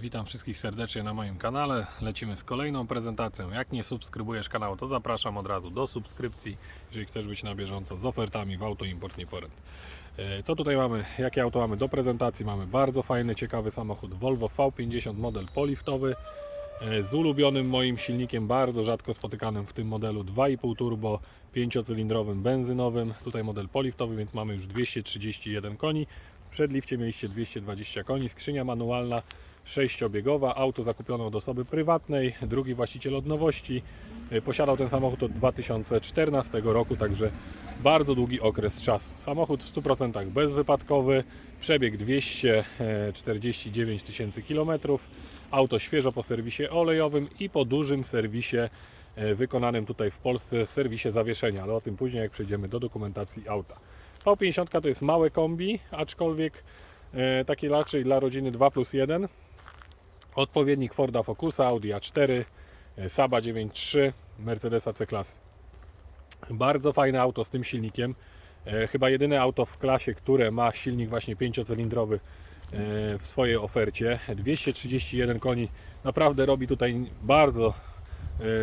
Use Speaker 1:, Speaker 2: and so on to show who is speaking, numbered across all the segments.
Speaker 1: Witam wszystkich serdecznie na moim kanale. Lecimy z kolejną prezentacją. Jak nie subskrybujesz kanału, to zapraszam od razu do subskrypcji, jeżeli chcesz być na bieżąco z ofertami w Auto Import Nieporęt. E, Co tutaj mamy? Jakie auto mamy do prezentacji? Mamy bardzo fajny, ciekawy samochód Volvo V50 model poliftowy e, z ulubionym moim silnikiem, bardzo rzadko spotykanym w tym modelu 2,5 turbo, 5-cylindrowym benzynowym. Tutaj model poliftowy, więc mamy już 231 koni. W przedlifcie mieliście 220 koni, skrzynia manualna sześciobiegowa, auto zakupione od osoby prywatnej, drugi właściciel od nowości. E, Posiadał ten samochód od 2014 roku, także bardzo długi okres czasu. Samochód w 100% bezwypadkowy, przebieg 249 tysięcy kilometrów. Auto świeżo po serwisie olejowym i po dużym serwisie e, wykonanym tutaj w Polsce, serwisie zawieszenia, ale o tym później jak przejdziemy do dokumentacji auta. V50 to jest małe kombi, aczkolwiek e, takie raczej dla rodziny 2 plus 1. Odpowiednik Forda Focusa, Audi A4, e, Saba 9.3, Mercedesa C-klasy. Bardzo fajne auto z tym silnikiem. E, Chyba jedyne auto w klasie, które ma silnik właśnie 5-cylindrowy e, w swojej ofercie. 231 koni. Naprawdę robi tutaj bardzo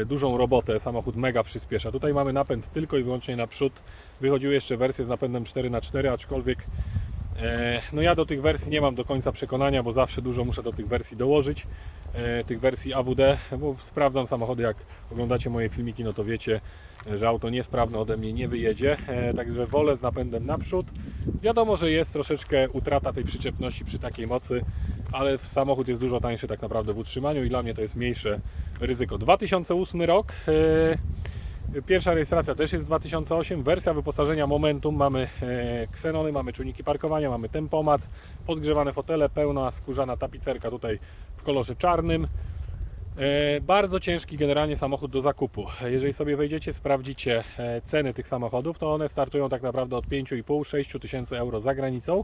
Speaker 1: dużą robotę. Samochód mega przyspiesza. Tutaj mamy napęd tylko i wyłącznie naprzód. Wychodziły jeszcze wersje z napędem 4x4, aczkolwiek E, No ja do tych wersji nie mam do końca przekonania, bo zawsze dużo muszę do tych wersji dołożyć, e, tych wersji AWD, bo sprawdzam samochody, jak oglądacie moje filmiki, no to wiecie, że auto niesprawne ode mnie nie wyjedzie, e, także wolę z napędem naprzód. Wiadomo, że jest troszeczkę utrata tej przyczepności przy takiej mocy, ale samochód jest dużo tańszy tak naprawdę w utrzymaniu i dla mnie to jest mniejsze ryzyko. 2008 rok, e, Pierwsza rejestracja też jest z 2008. Wersja wyposażenia Momentum. Mamy e, ksenony, mamy czujniki parkowania, mamy tempomat, podgrzewane fotele, pełna skórzana tapicerka tutaj w kolorze czarnym. E, Bardzo ciężki generalnie samochód do zakupu. Jeżeli sobie wejdziecie, sprawdzicie ceny tych samochodów, to one startują tak naprawdę od 5,5-6 tysięcy euro za granicą.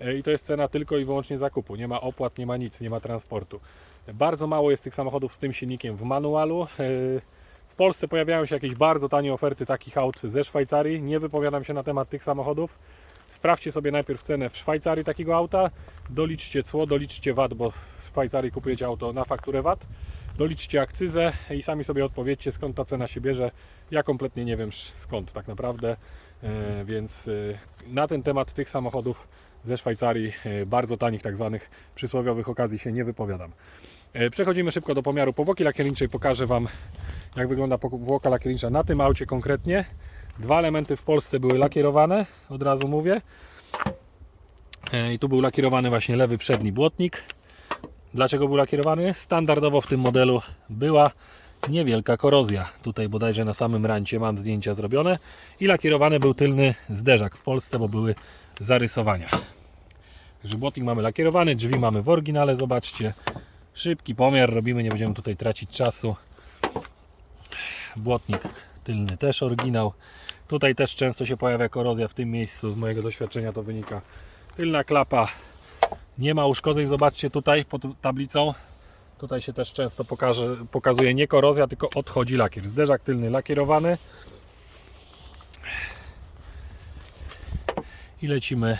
Speaker 1: E, I to jest cena tylko i wyłącznie zakupu. Nie ma opłat, nie ma nic, nie ma transportu. Bardzo mało jest tych samochodów z tym silnikiem w manualu. E, w Polsce pojawiają się jakieś bardzo tanie oferty takich aut ze Szwajcarii. Nie wypowiadam się na temat tych samochodów. Sprawdźcie sobie najpierw cenę w Szwajcarii takiego auta. Doliczcie cło, doliczcie VAT, bo w Szwajcarii kupujecie auto na fakturę VAT. Doliczcie akcyzę i sami sobie odpowiedzcie skąd ta cena się bierze. Ja kompletnie nie wiem skąd tak naprawdę, e, więc na ten temat tych samochodów ze Szwajcarii, e, bardzo tanich tak zwanych przysłowiowych okazji się nie wypowiadam. E, Przechodzimy szybko do pomiaru powłoki lakierniczej. Pokażę Wam jak wygląda powłoka lakiernicza na tym aucie konkretnie. Dwa elementy w Polsce były lakierowane, od razu mówię. E, I tu był lakierowany właśnie lewy przedni błotnik. Dlaczego był lakierowany? Standardowo w tym modelu była niewielka korozja. Tutaj bodajże na samym rancie mam zdjęcia zrobione. I lakierowany był tylny zderzak w Polsce, bo były zarysowania. Także błotnik mamy lakierowany, drzwi mamy w oryginale, zobaczcie. Szybki pomiar robimy, nie będziemy tutaj tracić czasu. Błotnik tylny też oryginał. Tutaj też często się pojawia korozja w tym miejscu, z mojego doświadczenia to wynika. Tylna klapa nie ma uszkodzeń, zobaczcie tutaj pod tablicą. Tutaj się też często pokaże, pokazuje nie korozja, tylko odchodzi lakier. Zderzak tylny lakierowany. I lecimy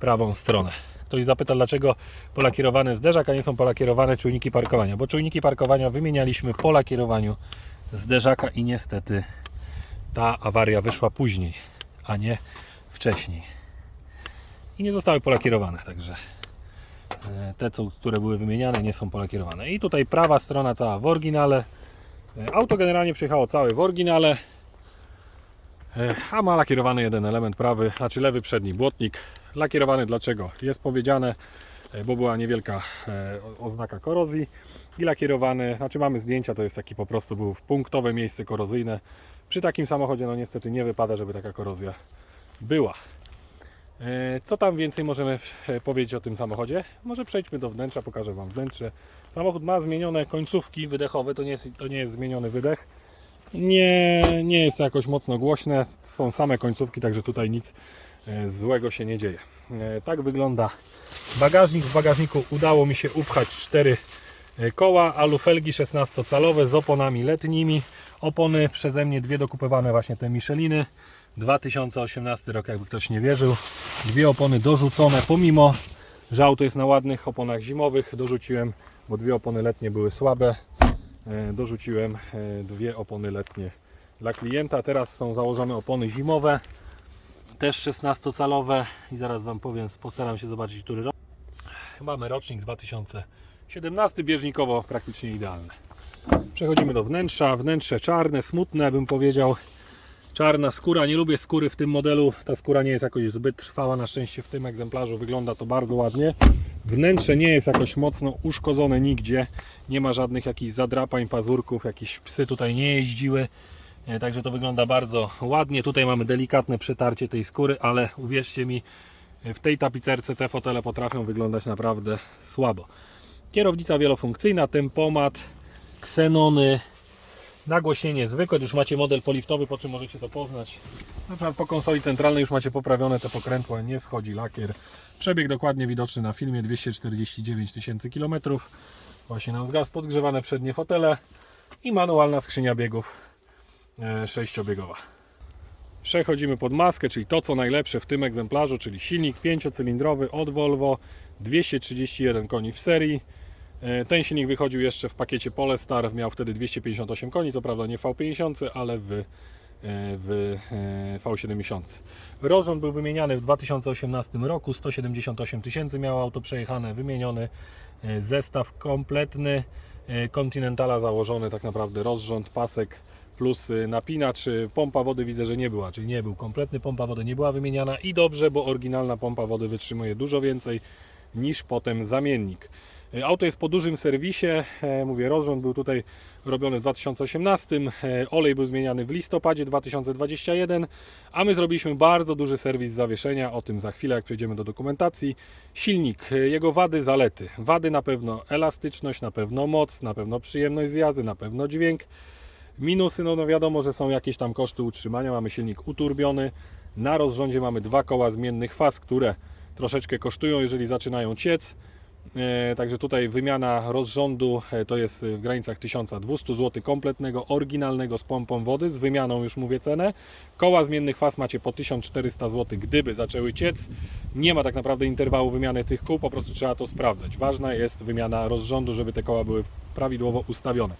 Speaker 1: prawą stronę. Ktoś zapyta, dlaczego polakierowany zderzak, a nie są polakierowane czujniki parkowania. Bo czujniki parkowania wymienialiśmy po lakierowaniu zderzaka i niestety ta awaria wyszła później, a nie wcześniej. I nie zostały polakierowane, także e, te, które były wymieniane, nie są polakierowane. I tutaj prawa strona cała w oryginale. E, Auto generalnie przyjechało całe w oryginale, a ma lakierowany jeden element prawy, znaczy lewy przedni błotnik. Lakierowany dlaczego? Jest powiedziane, e, bo była niewielka e, oznaka korozji i lakierowany, znaczy mamy zdjęcia, to jest taki po prostu był punktowe miejsce korozyjne. Przy takim samochodzie no niestety nie wypada, żeby taka korozja była. E, Co tam więcej możemy powiedzieć o tym samochodzie? Może przejdźmy do wnętrza, pokażę Wam wnętrze. Samochód ma zmienione końcówki wydechowe, to nie jest, to nie jest zmieniony wydech. Nie, nie jest to jakoś mocno głośne, są same końcówki, także tutaj nic e, złego się nie dzieje. E, Tak wygląda bagażnik. W bagażniku udało mi się upchać cztery e, koła, alufelgi 16-calowe z oponami letnimi. Opony przeze mnie dwie dokupywane właśnie te Micheliny. 2018 rok, jakby ktoś nie wierzył. Dwie opony dorzucone, pomimo że auto jest na ładnych oponach zimowych. Dorzuciłem, bo dwie opony letnie były słabe, dorzuciłem e, dwie opony letnie dla klienta. Teraz są założone opony zimowe, też 16-calowe i zaraz Wam powiem, postaram się zobaczyć, który rok. Mamy rocznik 2017, bieżnikowo praktycznie idealny. Przechodzimy do wnętrza. Wnętrze czarne, smutne bym powiedział. Czarna skóra, nie lubię skóry w tym modelu. Ta skóra nie jest jakoś zbyt trwała, na szczęście w tym egzemplarzu wygląda to bardzo ładnie. Wnętrze nie jest jakoś mocno uszkodzone nigdzie. Nie ma żadnych jakichś zadrapań, pazurków, jakieś psy tutaj nie jeździły. E, Także to wygląda bardzo ładnie. Tutaj mamy delikatne przetarcie tej skóry, ale uwierzcie mi, e, w tej tapicerce te fotele potrafią wyglądać naprawdę słabo. Kierownica wielofunkcyjna, tempomat, ksenony, nagłośnienie zwykłe, już macie model poliftowy, po czym możecie to poznać. Na przykład po konsoli centralnej już macie poprawione te pokrętła, nie schodzi lakier. Przebieg dokładnie widoczny na filmie 249 tysięcy kilometrów. Właśnie nam zgas, podgrzewane przednie fotele i manualna skrzynia biegów e, sześciobiegowa. Przechodzimy pod maskę, czyli to co najlepsze w tym egzemplarzu, czyli silnik 5-cylindrowy od Volvo, 231 koni w serii. E, Ten silnik wychodził jeszcze w pakiecie Polestar, miał wtedy 258 koni, co prawda nie w V50, ale w, e, w e, V70. Rozrząd był wymieniany w 2018 roku, 178 tysięcy miało auto przejechane, wymieniony zestaw kompletny, Continentala założony tak naprawdę rozrząd, pasek plus napinacz, pompa wody widzę, że nie była, czyli nie był kompletny, pompa wody nie była wymieniana i dobrze, bo oryginalna pompa wody wytrzymuje dużo więcej niż potem zamiennik. Y, Auto jest po dużym serwisie, e, mówię, rozrząd był tutaj robiony w 2018, e, olej był zmieniany w listopadzie 2021, a my zrobiliśmy bardzo duży serwis zawieszenia, o tym za chwilę, jak przejdziemy do dokumentacji. Silnik, e, jego wady, zalety. Wady na pewno elastyczność, na pewno moc, na pewno przyjemność z jazdy, na pewno dźwięk. Minusy, no, no wiadomo, że są jakieś tam koszty utrzymania. Mamy silnik uturbiony. Na rozrządzie mamy dwa koła zmiennych faz, które troszeczkę kosztują, jeżeli zaczynają ciec. E, Także tutaj wymiana rozrządu e, to jest w granicach 1200 zł kompletnego, oryginalnego z pompą wody, z wymianą już mówię cenę. Koła zmiennych faz macie po 1400 zł, gdyby zaczęły ciec. Nie ma tak naprawdę interwału wymiany tych kół, po prostu trzeba to sprawdzać. Ważna jest wymiana rozrządu, żeby te koła były prawidłowo ustawione.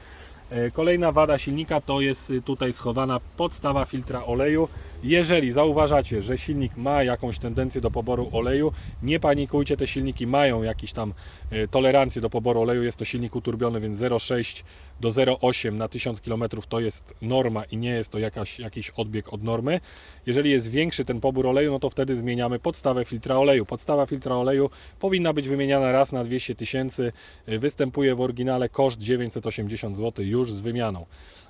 Speaker 1: E, Kolejna wada silnika to jest y, tutaj schowana podstawa filtra oleju. Jeżeli zauważacie, że silnik ma jakąś tendencję do poboru oleju, nie panikujcie, te silniki mają jakieś tam e, tolerancję do poboru oleju. Jest to silnik uturbiony, więc 0,6 do 0,8 na 1000 km to jest norma i nie jest to jakaś, jakiś odbieg od normy. Jeżeli jest większy ten pobór oleju, no to wtedy zmieniamy podstawę filtra oleju. Podstawa filtra oleju powinna być wymieniana raz na 200 tysięcy. E, Występuje w oryginale koszt 980 zł już z wymianą.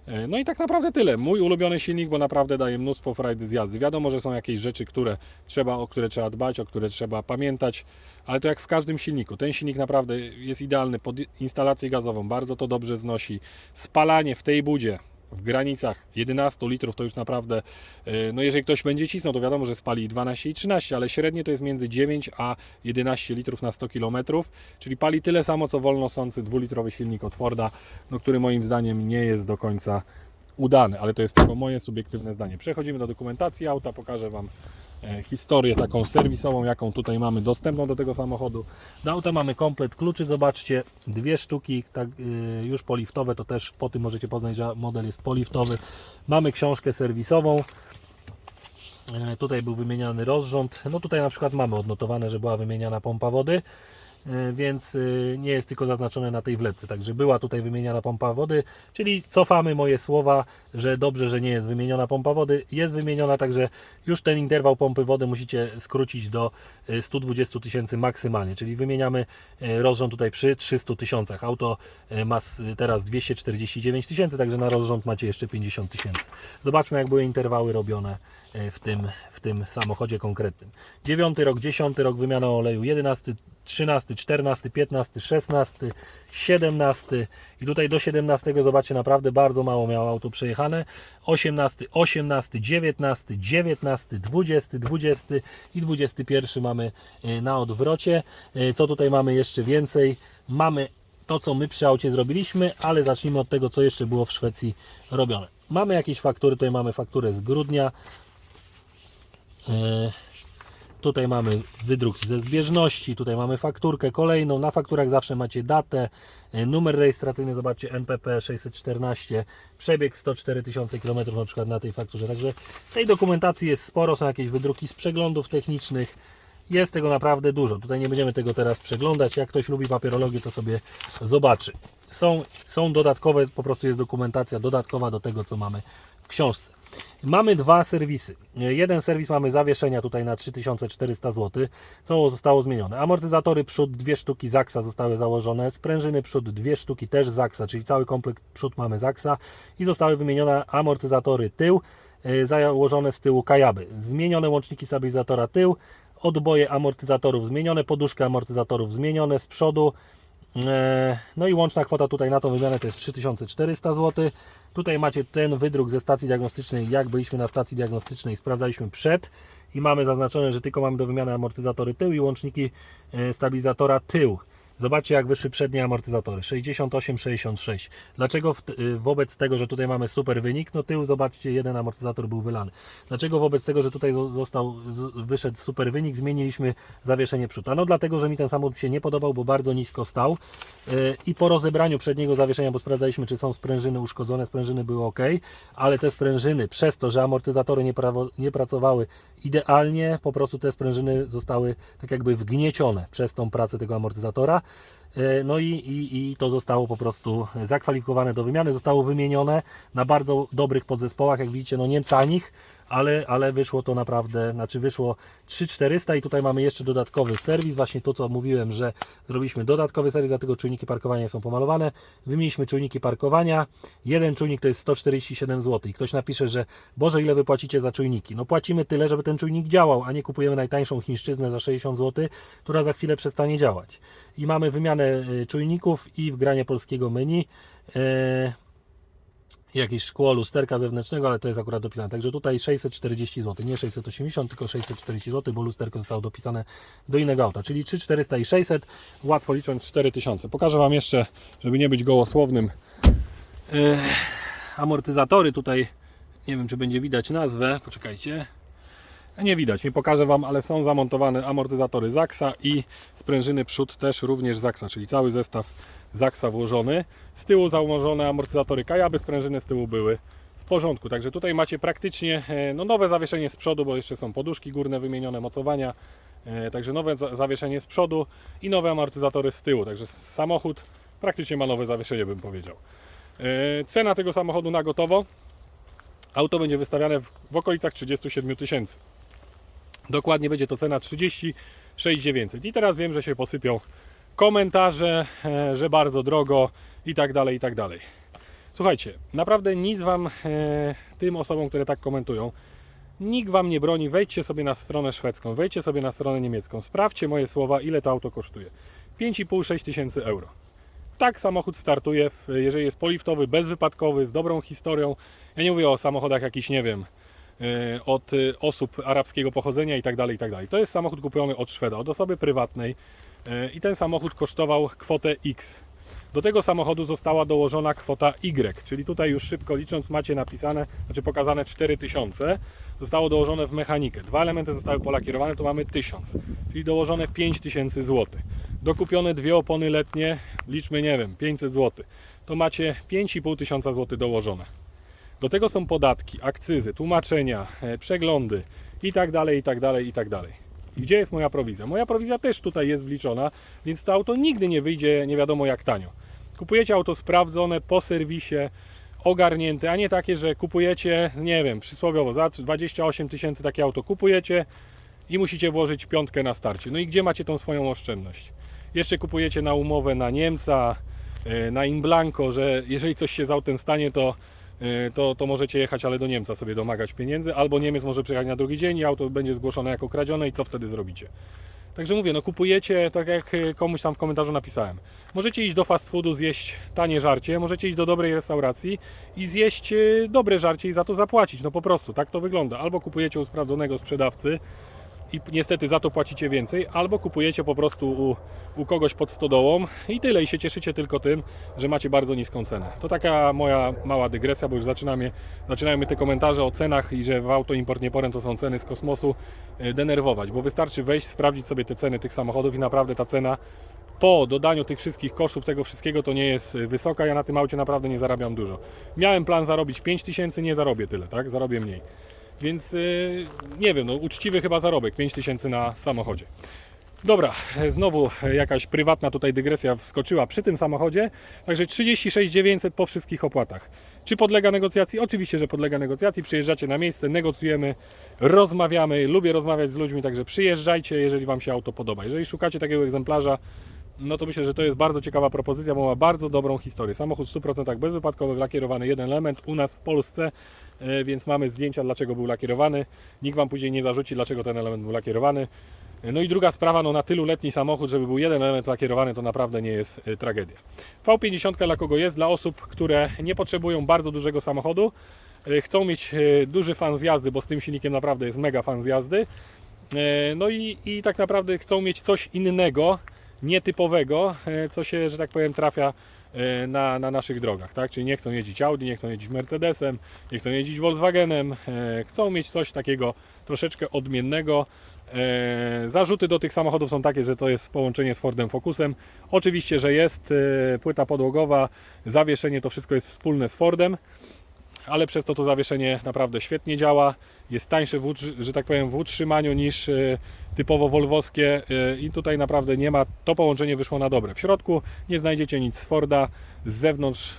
Speaker 1: E, No i tak naprawdę tyle. Mój ulubiony silnik, bo naprawdę daje mnóstwo frajdy z jazdy. Wiadomo, że są jakieś rzeczy, które trzeba, o które trzeba dbać, o które trzeba pamiętać, ale to jak w każdym silniku. Ten silnik naprawdę jest idealny pod instalację gazową, bardzo to dobrze znosi. Spalanie w tej budzie w granicach 11 litrów to już naprawdę, e, no jeżeli ktoś będzie cisnął, to wiadomo, że spali 12 i 13, ale średnio to jest między 9 a 11 litrów na 100 km, czyli pali tyle samo co wolno sący dwulitrowy silnik od Forda, no, który moim zdaniem nie jest do końca udany, ale to jest tylko moje subiektywne zdanie. Przechodzimy do dokumentacji auta, pokażę Wam e, historię taką serwisową, jaką tutaj mamy dostępną do tego samochodu. Do auta mamy komplet kluczy, zobaczcie, dwie sztuki, tak, y, już poliftowe, to też po tym możecie poznać, że model jest poliftowy. Mamy książkę serwisową, E, Tutaj był wymieniany rozrząd. No tutaj na przykład mamy odnotowane, że była wymieniana pompa wody, e, więc y, nie jest tylko zaznaczone na tej wlepce. Także była tutaj wymieniana pompa wody, czyli cofamy moje słowa, że dobrze, że nie jest wymieniona pompa wody. Jest wymieniona, także już ten interwał pompy wody musicie skrócić do y, 120 tysięcy maksymalnie, czyli wymieniamy y, rozrząd tutaj przy 300 tysiącach. Auto y, ma teraz 249 tysięcy, także na rozrząd macie jeszcze 50 tysięcy. Zobaczmy, jak były interwały robione y, w tym, w tym samochodzie konkretnym. 9 rok, 10 rok wymiana oleju, 11, 13, 14, 15, 16, 17 i tutaj do 17 zobaczcie naprawdę bardzo mało miało auto przejechane. 18, 18, 19, 19, 20, 20 i 21 mamy y, na odwrocie. Y, co tutaj mamy jeszcze więcej? Mamy to co my przy aucie zrobiliśmy ale zacznijmy od tego co jeszcze było w Szwecji robione. Mamy jakieś faktury, tutaj mamy fakturę z grudnia
Speaker 2: Tutaj mamy wydruk ze zbieżności, tutaj mamy fakturkę kolejną. Na fakturach zawsze macie datę, e, numer rejestracyjny, zobaczcie NPP 614, przebieg 104 tysiące km na przykład na tej fakturze. Także tej dokumentacji jest sporo, są jakieś wydruki z przeglądów technicznych. Jest tego naprawdę dużo. Tutaj nie będziemy tego teraz przeglądać. Jak ktoś lubi papierologię, to sobie zobaczy. Są, są dodatkowe, po prostu jest dokumentacja dodatkowa do tego, co mamy w książce. Mamy dwa serwisy. Jeden serwis mamy zawieszenia tutaj na 3400 zł. Co zostało zmienione? Amortyzatory przód, dwie sztuki Zaxa zostały założone. Sprężyny przód, dwie sztuki też Zaxa, czyli cały komplekt przód mamy Zaxa. I zostały wymienione amortyzatory tył, e, założone z tyłu Kajaby. Zmienione łączniki stabilizatora tył, odboje amortyzatorów zmienione, poduszki amortyzatorów zmienione z przodu. E, No i łączna kwota tutaj na tą wymianę to jest 3400 zł. Tutaj macie ten wydruk ze stacji diagnostycznej. Jak byliśmy na stacji diagnostycznej, sprawdzaliśmy przed i mamy zaznaczone, że tylko mamy do wymiany amortyzatory tył i łączniki e, stabilizatora tył. Zobaczcie, jak wyszły przednie amortyzatory 68-66. Dlaczego w, y, wobec tego, że tutaj mamy super wynik, no tył, zobaczcie, jeden amortyzator był wylany. Dlaczego wobec tego, że tutaj zo- został, wyszedł super wynik, zmieniliśmy zawieszenie przód? No dlatego, że mi ten samochód się nie podobał, bo bardzo nisko stał y, i po rozebraniu przedniego zawieszenia, bo sprawdzaliśmy, czy są sprężyny uszkodzone, sprężyny były ok, ale te sprężyny, przez to, że amortyzatory nie, prawo, nie pracowały idealnie, po prostu te sprężyny zostały tak jakby wgniecione przez tą pracę tego amortyzatora. E, No i, i, i to zostało po prostu zakwalifikowane do wymiany, zostało wymienione na bardzo dobrych podzespołach, jak widzicie, no nie tanich, ale, ale wyszło to naprawdę, znaczy wyszło 3400 i tutaj mamy jeszcze dodatkowy serwis, właśnie to co mówiłem, że zrobiliśmy dodatkowy serwis, dlatego czujniki parkowania są pomalowane, wymieniliśmy czujniki parkowania, jeden czujnik to jest 147 zł i ktoś napisze, że Boże ile wy płacicie za czujniki, no płacimy tyle, żeby ten czujnik działał, a nie kupujemy najtańszą chińszczyznę za 60 zł, która za chwilę przestanie działać. I mamy wymianę y, czujników i wgranie polskiego menu. Jakieś szkło lusterka zewnętrznego, ale to jest akurat dopisane. Także tutaj 640 zł, nie 680, tylko 640 zł, bo lusterko zostało dopisane do innego auta, czyli 3400 i 600,
Speaker 1: Łatwo licząc 4000. Pokażę Wam jeszcze, żeby nie być gołosłownym,
Speaker 2: e, amortyzatory tutaj, nie wiem czy będzie widać nazwę, poczekajcie.
Speaker 1: Nie widać, nie pokażę Wam, ale są zamontowane amortyzatory Zaxa i sprężyny przód też również Zaxa, czyli cały zestaw Zaxa włożony. Z tyłu założone amortyzatory Kajaby, sprężyny z tyłu były w porządku. Także tutaj macie praktycznie e, no, nowe zawieszenie z przodu, bo jeszcze są poduszki górne wymienione, mocowania. E, Także nowe za- zawieszenie z przodu i nowe amortyzatory z tyłu. Także samochód praktycznie ma nowe zawieszenie, bym powiedział. E, Cena tego samochodu na gotowo. Auto będzie wystawiane w, w okolicach 37 tysięcy. Dokładnie będzie to cena 36 900. I teraz wiem, że się posypią komentarze, e, że bardzo drogo i tak dalej, i tak dalej. Słuchajcie, naprawdę nic Wam, e, tym osobom, które tak komentują, nikt Wam nie broni. Wejdźcie sobie na stronę szwedzką, wejdźcie sobie na stronę niemiecką, sprawdźcie moje słowa, ile to auto kosztuje. 5,5-6 tysięcy euro. Tak samochód startuje, jeżeli jest poliftowy, bezwypadkowy, z dobrą historią. Ja nie mówię o samochodach jakichś, nie wiem, e, od osób arabskiego pochodzenia i tak dalej, i tak dalej. To jest samochód kupiony od Szweda, od osoby prywatnej i ten samochód kosztował kwotę X. Do tego samochodu została dołożona kwota Y, czyli tutaj już szybko licząc macie napisane, znaczy pokazane 4000. Zostało dołożone w mechanikę. Dwa elementy zostały polakierowane, to mamy 1000, czyli dołożone 5000 zł. Dokupione dwie opony letnie, liczmy nie wiem, 500 zł. To macie 5,5 tysiąca zł dołożone. Do tego są podatki, akcyzy, tłumaczenia, e, przeglądy i tak dalej, gdzie jest moja prowizja? Moja prowizja też tutaj jest wliczona, więc to auto nigdy nie wyjdzie nie wiadomo jak tanio. Kupujecie auto sprawdzone po serwisie, ogarnięte, a nie takie, że kupujecie, nie wiem, przysłowiowo za 28 tysięcy takie auto kupujecie i musicie włożyć piątkę na starcie. No i gdzie macie tą swoją oszczędność? Jeszcze kupujecie na umowę na Niemca, e, na Imblanco, że jeżeli coś się z autem stanie, to, to, to możecie jechać, ale do Niemca sobie domagać pieniędzy, albo Niemiec może przyjechać na drugi dzień i auto będzie zgłoszone jako kradzione i co wtedy zrobicie? Także mówię, no kupujecie, tak jak e, komuś tam w komentarzu napisałem. Możecie iść do fast foodu, zjeść tanie żarcie, możecie iść do dobrej restauracji i zjeść e, dobre żarcie i za to zapłacić. No po prostu, tak to wygląda. Albo kupujecie u sprawdzonego sprzedawcy, i niestety za to płacicie więcej, albo kupujecie po prostu u, u kogoś pod stodołą i tyle i się cieszycie tylko tym, że macie bardzo niską cenę. To taka moja mała dygresja, bo już zaczynamy, zaczynają mnie te komentarze o cenach i że w auto import nieporem to są ceny z kosmosu e, denerwować, bo wystarczy wejść, sprawdzić sobie te ceny tych samochodów i naprawdę ta cena po dodaniu tych wszystkich kosztów, tego wszystkiego to nie jest y, wysoka. Ja na tym aucie naprawdę nie zarabiam dużo. Miałem plan zarobić 5 tysięcy, nie zarobię tyle, tak? Zarobię mniej. Więc yy, nie wiem, no uczciwy chyba zarobek 5 tysięcy na samochodzie. Dobra, znowu jakaś prywatna tutaj dygresja wskoczyła przy tym samochodzie. Także 36 900 po wszystkich opłatach. Czy podlega negocjacji? Oczywiście, że podlega negocjacji. Przyjeżdżacie na miejsce, negocjujemy, rozmawiamy. Lubię rozmawiać z ludźmi, także przyjeżdżajcie, jeżeli Wam się auto podoba. Jeżeli szukacie takiego egzemplarza, no to myślę, że to jest bardzo ciekawa propozycja, bo ma bardzo dobrą historię. Samochód w 100% bezwypadkowy, lakierowany jeden element u nas w Polsce, e, więc mamy zdjęcia, dlaczego był lakierowany. Nikt Wam później nie zarzuci, dlaczego ten element był lakierowany. E, No i druga sprawa, no na tylu letni samochód, żeby był jeden element lakierowany, to naprawdę nie jest e, tragedia. V50 dla kogo jest? Dla osób, które nie potrzebują bardzo dużego samochodu, chcą mieć duży fan z jazdy, bo z tym silnikiem naprawdę jest mega fan z jazdy. No i, i tak naprawdę chcą mieć coś innego, nietypowego, e, co się, że tak powiem, trafia e, na, na naszych drogach, tak? Czyli nie chcą jeździć Audi, nie chcą jeździć Mercedesem, nie chcą jeździć Volkswagenem, e, chcą mieć coś takiego troszeczkę odmiennego. Zarzuty do tych samochodów są takie, że to jest połączenie z Fordem Focusem. Oczywiście, że jest płyta podłogowa, zawieszenie to wszystko jest wspólne z Fordem ale przez to to zawieszenie naprawdę świetnie działa. Jest tańsze, w, że tak powiem, w utrzymaniu niż typowo wolwowskie e, i tutaj naprawdę nie ma, to połączenie wyszło na dobre. W środku nie znajdziecie nic z Forda, z zewnątrz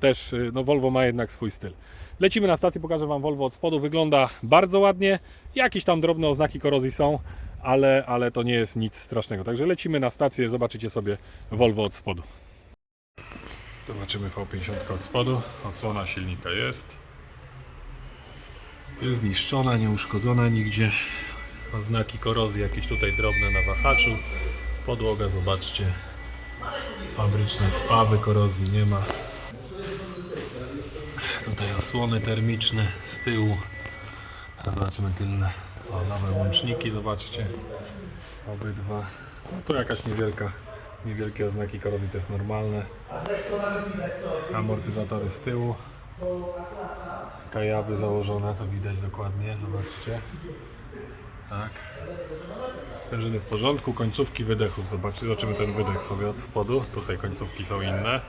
Speaker 1: też, e, no Volvo ma jednak swój styl. Lecimy na stację, pokażę Wam Volvo od spodu, wygląda bardzo ładnie, jakieś tam drobne oznaki korozji są, ale, ale to nie jest nic strasznego. Także lecimy na stację, zobaczycie sobie Volvo od spodu. Zobaczymy V50 od spodu. Osłona silnika jest. Jest zniszczona, nieuszkodzona nigdzie. Oznaki korozji jakieś tutaj drobne na wahaczu. Podłoga, zobaczcie. Fabryczne spawy, korozji nie ma. Tutaj osłony termiczne z tyłu. Teraz zobaczymy tylne. O, nowe łączniki, zobaczcie. Obydwa. No tu jakaś niewielka, niewielkie oznaki korozji, to jest normalne. Amortyzatory z tyłu. Kajaby założone, to widać dokładnie, zobaczcie. Tak. Sprężyny w porządku, końcówki wydechów. Zobaczcie, zobaczymy ten wydech sobie od spodu. Tutaj końcówki są inne.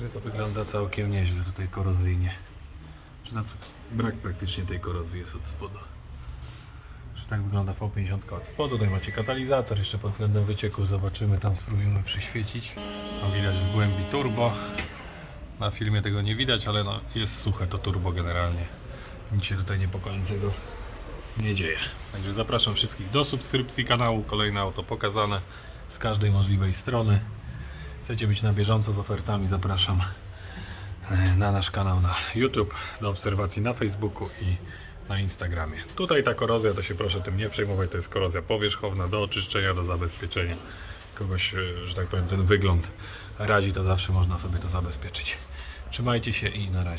Speaker 1: Że to wygląda całkiem nieźle tutaj korozyjnie. Czy na brak praktycznie tej korozji jest od spodu. Że tak wygląda V50 od spodu. Tutaj macie katalizator, jeszcze pod względem wycieku zobaczymy, tam spróbujemy przyświecić. No widać w głębi turbo. Na filmie tego nie widać, ale no, jest suche to turbo generalnie. Nic się tutaj niepokojącego nie dzieje. Także zapraszam wszystkich do subskrypcji kanału. Kolejne auto pokazane z każdej możliwej strony. Chcecie być na bieżąco z ofertami, zapraszam e, na nasz kanał na YouTube, do obserwacji na Facebooku i na Instagramie. Tutaj ta korozja, to się proszę tym nie przejmować, to jest korozja powierzchowna do oczyszczenia, do zabezpieczenia. Kogoś, e, że tak powiem, ten wygląd razi, to zawsze można sobie to zabezpieczyć. Trzymajcie się i na razie.